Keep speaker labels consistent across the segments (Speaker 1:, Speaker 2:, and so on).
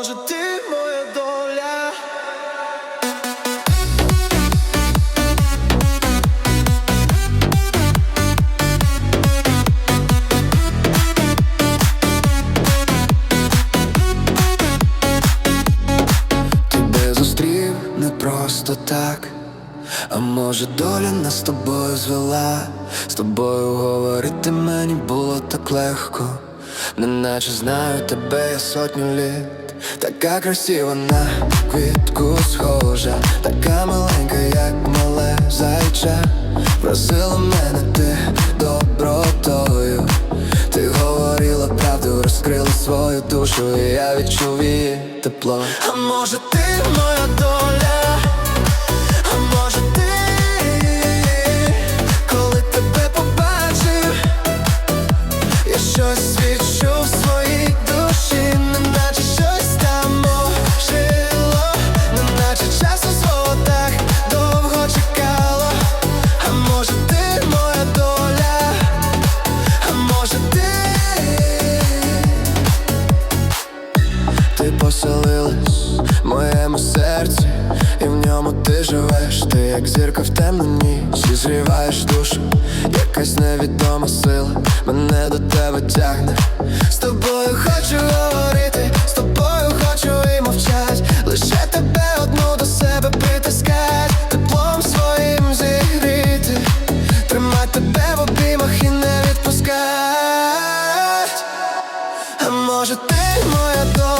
Speaker 1: може ти моя доля? Тебе зустрів не просто так. А може доля нас з тобою звела, з тобою говорити мені було так легко, неначе знаю тебе я сотню літ, така красива на квітку схожа, така маленька, як мале зайча, вразила мене ти добротою, ти говорила правду, розкрила свою душу, і я відчув її тепло. А може ти моя доля? Ти поселилась в моєму серці, і в ньому ти живеш, ти як зірка в темну ніч і зріваєш душу, якась невідома сила мене до тебе тягне. З тобою хочу говорити, з тобою хочу і мовчать, лише тебе одну до себе притискать, теплом своїм зігріти, тримать тебе в обіймах і не відпускать. А може ти моя доля,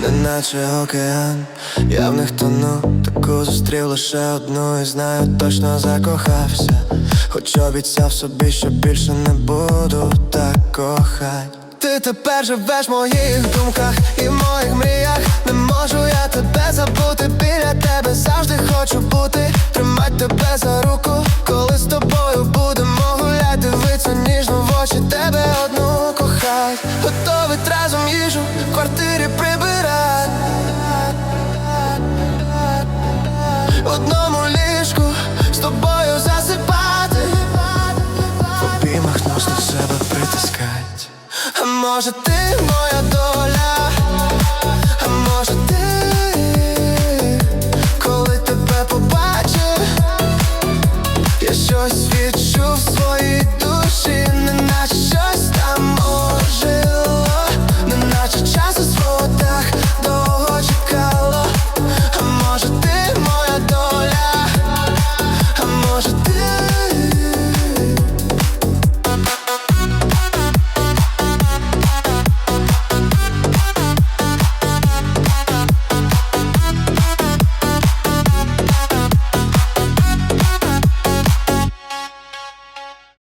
Speaker 1: неначе океан, я в них тону, таку зустрів лише одну і знаю, точно закохався. Хоч обіцяв собі, що більше не буду так кохать. Ти тепер живеш в моїх думках і в моїх мріях. Не можу я тебе забути, біля тебе завжди хочу бути. Тримать тебе за руку, В обіймах